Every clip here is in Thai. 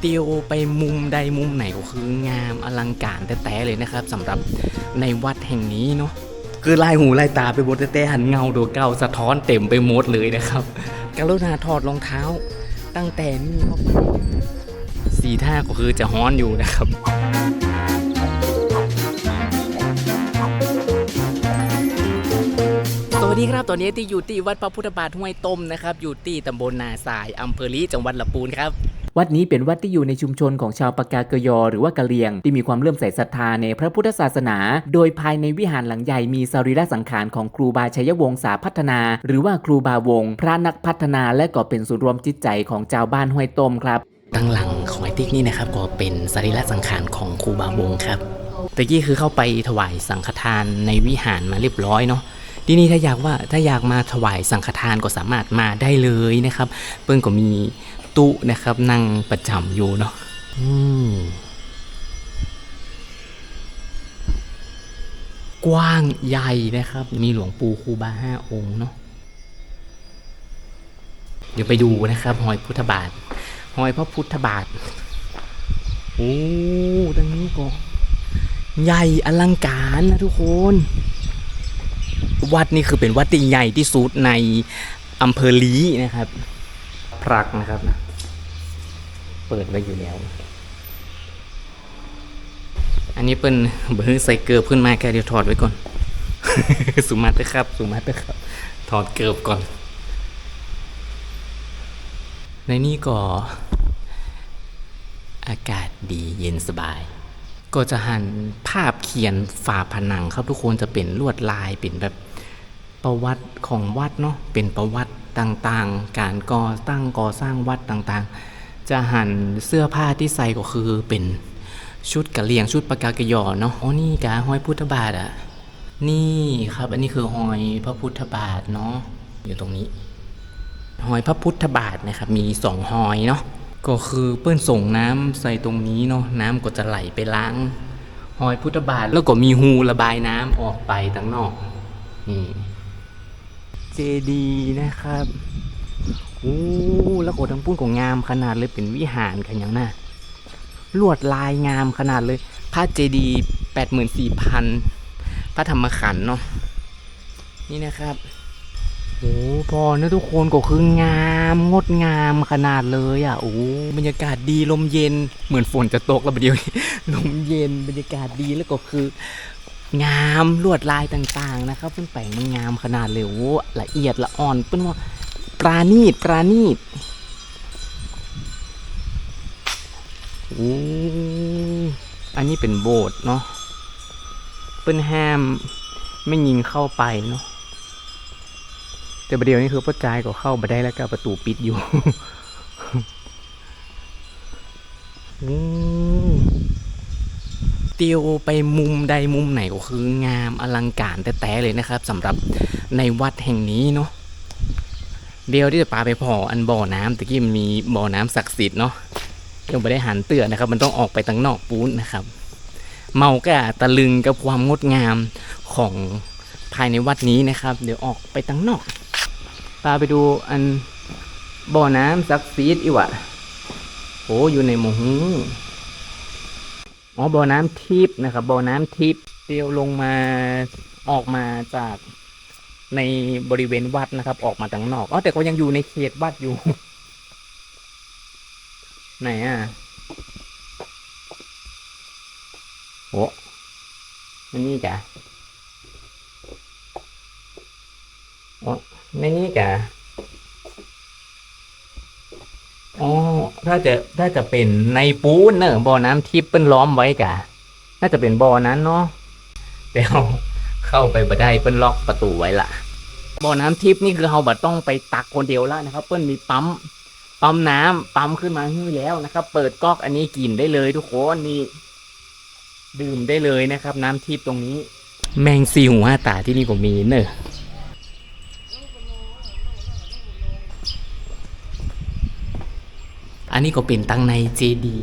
เตียวไปมุมใดมุมไหนก็คืองามอลังการแต่แต่เลยนะครับสำหรับในวัดแห่งนี้เนาะคือลายหูลายตาไปหมดแต่แต่หันเงาโดเก้าสะท้อนเต็มไปหมดเลยนะครับกรุณาถอดรองเท้า ตั้งแต่นี่เข้าไปสีท่าก็คือจะฮ้อนอยู่นะครับวัสดีครับ ตอนนี้ที่อยู่ที่วัดพระพุทธบาทห้วยต้มนะครับ อยู่ที่ตำบลนาสายอำเภอลีจังหวัดลำพูนครับ วัดนี้เป็นวัดที่อยู่ในชุมชนของชาวปากาเกยอ หรือว่ากะเหรี่ยง ที่มีความเลื่อมใสศรัทธาในพระพุทธศาสนา โดยภายในวิหารหลังใหญ่มีสรีระสังขารของครูบาชัยวงศาพัฒนา หรือว่าครูบาวง พระนักพัฒนาและก็เป็นศูนย์รวมจิตใจของชาวบ้านห้วยต้มครับตั้งหลังของไอติ๊กนี่นะครับก็เป็นสรีระสังขารของครูบาวงครับตะกี้คือเข้าไปถวายสังฆทานในวิหารมาเรียบร้อยเนาะที่นี่ถ้าอยากว่าถ้าอยากมาถวายสังฆทานก็สามารถมาได้เลยนะครับ เปิ้งก็มี ตู้นะครับ นั่งประจำอยู่เนาะอืมกว้างใหญ่นะครับ มีหลวงปู่ครูบาห้าองค์เนาะเดี๋ยวไปดูนะครับหอยพุทธบาทหอยพระพุทธบาทโอ้ตรงนี้ก็ใหญ่อลังการนะทุกคน วัดนี่คือเป็นวัดที่ใหญ่ที่สุดในอำเภอลีนะครับ พรักนะครับนะ เปิดไว้อยู่แล้ว อันนี้เป็นเบอร์ใส่เกลือขึ้นมาแค่เดี๋ยวถอดไว้ก่อน สุมาเตอร์ครับ สุมาเตอร์ครับ ถอดเกลือก่อน ในนี้ก็ อากาศดีเย็นสบาย ก็จะหันภาพเขียนฝาผนังครับทุกคนจะเป็นลวดลายเป็นแบบประวัติของวัดเนาะเป็นประวัติต่างๆ การก่อตั้งก่อสร้างวัดต่างๆ จะหันเสื้อผ้าที่ใส่ก็คือเป็นชุดกะเหลี่ยงชุดปากากยอเนาะอ๋อนี่กะห้อยพุทธบาทอะนี่ครับอันนี้คือหอยพระพุทธบาทเนาะอยู่ตรงนี้หอยพระพุทธบาทนะครับมีสองหอยเนาะก็คือเปิ้นส่งน้ำใส่ตรงนี้เนาะน้ำก็จะไหลไปล้างหอยพุทธบาทแล้วก็มีหูระบายน้ำออกไปทั้งนอกนี่เจดีนะครับ โอ้แล้วก็ทั้งปุ้นก็งามขนาดเลยเป็นวิหารกันอย่างน่ะลวดลายงามขนาดเลยพระเจดีย์แปดหมื่นสี่พันพระธรรมขันธ์เนาะนี่นะครับโอ้พอนะทุกคนก็คืองามงดงามขนาดเลยอะโอ้บรรยากาศดีลมเย็นเหมือนฝนจะตกแล้วประเดี๋ยวนี้ลมเย็นบรรยากาศดีแล้วก็คืองามลวดลายต่างๆนะครับเพิ่นแต่งมันงามขนาดเลยโอ้ละเอียดละอ่อนเปิ้นว่า ปราณีตปราณีตโอ้อันนี้เป็นโบสถ์เนาะเปิ้นห้ามไม่ยิงเข้าไปเนาะแต่ประเดี๋ยวนี้คือพ่อจายก็เข้ามาได้แล้วก็ประตูปิดอยู่อืมเตียวไปมุมใดมุมไหนก็คืองามอลังการแต่แต่เลยนะครับสำหรับในวัดแห่งนี้เนาะ เดียวที่จะปลาไปพออันบ่อน้ำตะกี้มันมีบ่อน้ำศักดิ์สิทธิ์เนาะยังไม่ได้หันเตือนนะครับ มันต้องออกไปตั้งนอกปูนนะครับ เมาก็ตะลึงกับความงดงามของภายในวัดนี้นะครับ เดี๋ยวออกไปตั้งนอกพาไปดูอันบ่อน้ำซักซีดอีกวะโอ้อยู่ในหมูหูอ๋อบ่อน้ำทิพย์นะครับบ่อน้ำทิพย์เตียวลงมาออกมาจาก ในบริเวณวัดนะครับ ออกมาตั้งนอกอ๋อแต่ก็ยังอยู่ในเขตวัดอยู่ ไหนอะโอ้มันนี่กะโอ้ในนี้กะอ๋อถ้าจะถ้าจะเป็นในปูนเนอะบ่อน้ำทิพย์เปิ้นล้อมไว้กะน่าจะเป็นบ่อนั้นเนาะแต่เราเข้าไปบ่ได้เปิ้นล็อกประตูไว้ละ บ่อน้ำทิพย์นี่คือเราบัดต้องไปตักคนเดียวแล้วนะครับ เปิ้นมีปั๊มปั๊มน้ำปั๊มขึ้นมาให้แล้วนะครับ เปิดก๊อกอันนี้กินได้เลย ทุกคนนี่ดื่มได้เลยนะครับ น้ำทิพย์ตรงนี้ แมงซีหูห้าตาที่นี่ก็มีเนอะอันนี้ก็เป็นตั้งในเจดี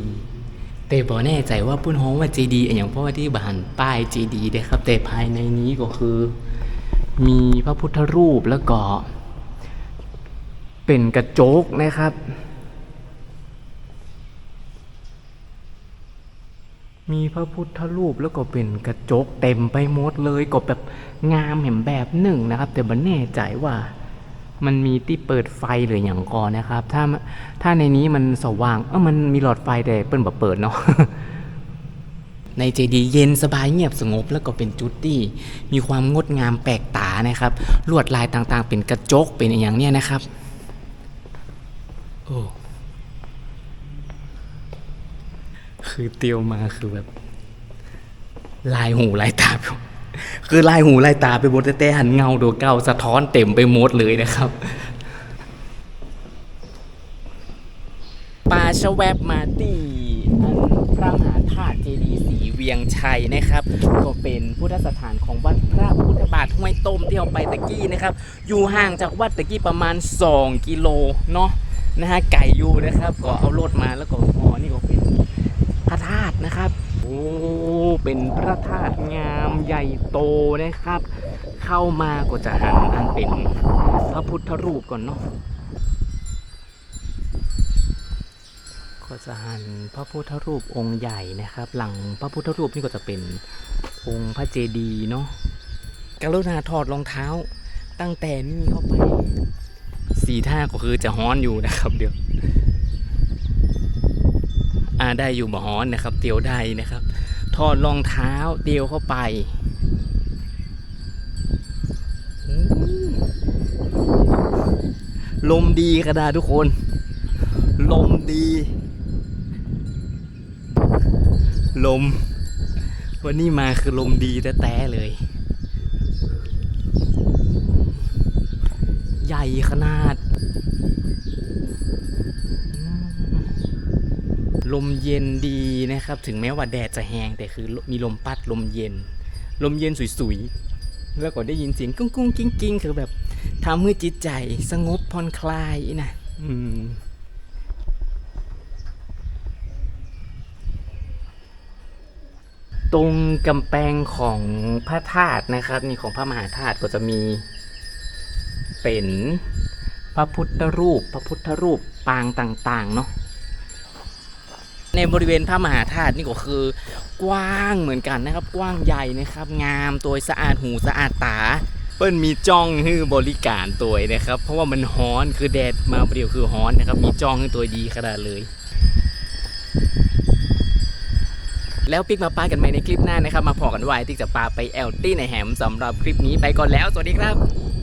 แต่บอแน่ใจว่าปุ้นฮ้องว่าเจดีอย่างเพราะว่าที่บานป้ายเจดีได้ครับ แต่ภายในนี้ก็คือ มีพระพุทธรูปแล้วก็เป็นกระจกนะครับ มีพระพุทธรูปแล้วก็เป็นกระจกเต็มไปหมดเลยก็แบบงามเห็นแบบหนึ่งนะครับ แต่บันแน่ใจว่ามันมีที่เปิดไฟหรืออย่างก่อนนะครับ ถ้าถ้าในนี้มันสว่างเออมันมีหลอดไฟแต่เปิ้ลแบบเปิดเนาะ ในเจดีย์เย็นสบายเงียบสงบแล้วก็เป็นจุดที่มีความงดงามแปลกตานะครับ ลวดลายต่างๆ เป็นกระจกเป็นอย่างเนี้ยนะครับโอ้คือเตียวมาคือแบบ ลายหูลายตาคือลายหูลายตาไปหมดแต่หันเงาตัวเก่าสะท้อนเต็มไปหมดเลยนะครับปาชแวบมาที่อันพ ระมหาธาตุเจดีย์สีเวียงชัยนะครับ ก็เป็นพุทธสถานของวัดพระพุทธบาทห้วยต้มที่เราไปตะกี้นะครับ อยู่ห่างจากวัดตะกี้ประมาณ 2 กิโลเนาะนะฮะไก่อยู่นะครับ ก็เอารถมาแล้วก็อ๋อนี่ก็เป็นพระธาตุนะครับโอ้เป็นพระธาตุงามใหญ่โตนะครับ เข้ามาก็จะหันอันเป็นพระพุทธรูปก่อนเนาะ ก็จะหันพระพุทธรูปองค์ใหญ่นะครับ หลังพระพุทธรูปนี่ก็จะเป็นองค์พระเจดีย์เนาะกรุณาถอดรองเท้า ตั้งแต่นี่เข้าไปสีท่าก็คือจะฮ้อนอยู่นะครับ เดี๋ยวอ่าได้อยู่บ่ฮ้อนนะครับ เตียวได้นะครับ ถอดรองเท้าเตียวเข้าไปลมดีกระดาทุกคน ลมดี ลม วันนี้มาคือลมดีแต่แต่เลย ใหญ่ขนาด ลมเย็นดีนะครับ ถึงแม้ว่าแดดจะแหงแต่คือมีลมพัดลมเย็น ลมเย็นสุยๆ แล้วก็ได้ยินเสียงกุ้งกุ้งกิ้งกิ้งคือแบบทำให้จิตใจสงบผ่อนคลายนะ อืม ตรงกำแพงของพระธาตุนะครับ นี่ของพระมหาธาตุก็จะมีเป็นพระพุทธรูป พระพุทธรูปปางต่างๆเนาะในบริเวณพระมหาธาตุนี่ก็คือกว้างเหมือนกันนะครับ กว้างใหญ่นะครับ งามตัวสะอาดหูสะอาดตา เปิ้ลมีจ้องให้บริการตัวนะครับ เพราะว่ามันฮ้อนคือแดดมาเปรียวคือฮ้อนนะครับ มีจ้องให้ตัวดีขนาดเลย แล้วปิกมาปากันใหม่ในคลิปหน้านะครับ มาพอกันไว้ติ๊กจะปาไปแอลตี้ในแฮมสำหรับคลิปนี้ไปก่อนแล้ว สวัสดีครับ